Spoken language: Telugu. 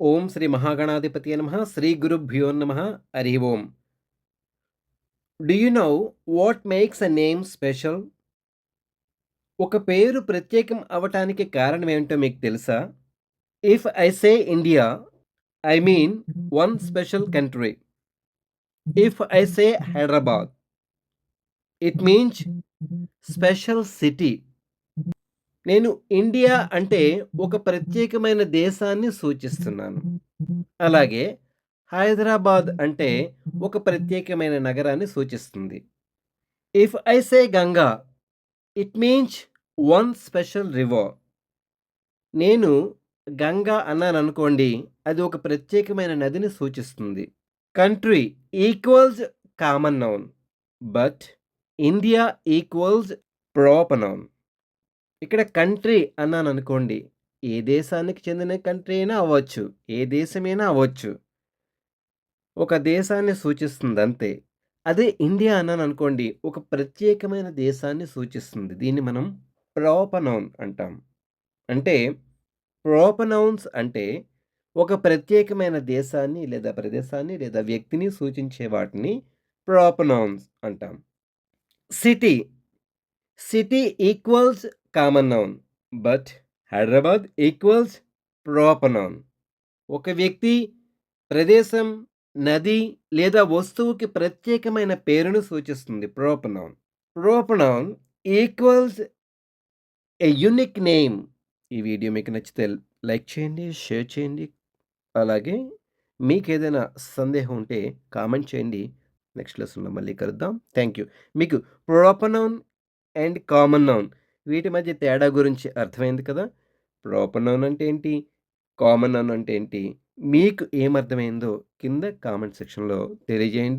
ఓం శ్రీ మహాగణాధిపతి నమ శ్రీ గురుభ్యో నమ హరి ఓం do you know what makes a name special ఒక పేరు ప్రత్యేకం అవటానికి కారణం ఏమిటో మీకు తెలుసా? If I say India I mean one special country if I say Hyderabad it means special city నేను ఇండియా అంటే ఒక ప్రత్యేకమైన దేశాన్ని సూచిస్తున్నాను. అలాగే హైదరాబాద్ అంటే ఒక ప్రత్యేకమైన నగరాన్ని సూచిస్తుంది. If I say Ganga it means one special river నేను గంగా అన్నాను అనుకోండి అది ఒక ప్రత్యేకమైన నదిని సూచిస్తుంది. Country equals common noun but India equals proper noun ఇక్కడ కంట్రీ అన్నాను అనుకోండి ఏ దేశానికి చెందిన కంట్రీ అయినా అవ్వచ్చు ఏ దేశమైనా అవ్వచ్చు. ఒక దేశాన్ని సూచిస్తుంది అంతే అదే ఇండియా అన్నాను అనుకోండి ఒక ప్రత్యేకమైన దేశాన్ని సూచిస్తుంది. దీన్ని మనం ప్రోపనౌన్ అంటాం. అంటే ప్రోపనౌన్స్ అంటే ఒక ప్రత్యేకమైన దేశాన్ని లేదా ప్రదేశాన్ని లేదా వ్యక్తిని సూచించే వాటిని ప్రోపనౌన్స్ అంటాం. City city equals common noun but Hyderabad equals proper noun ఒక వ్యక్తి ప్రదేశం నది లేదా వస్తువుకి ప్రత్యేకమైన పేరును సూచిస్తుంది proper noun proper noun equals a unique name ఈ వీడియో మీకు నచ్చితే లైక్ చేయండి షేర్ చేయండి. అలాగే మీకు ఏదైనా సందేహం ఉంటే కామెంట్ చేయండి. నెక్స్ట్ లెసన్లో మళ్ళీ కలుద్దాం. థ్యాంక్ యూ మీకు proper noun and common noun వీటి మధ్య తేడా గురించి అర్థమైంది కదా? ప్రాపర్ నౌన్ అంటే ఏంటి? కామన్ నౌన్ అంటే ఏంటి? మీకు ఏమర్థమైందో కింద కామెంట్ సెక్షన్లో తెలియజేయండి.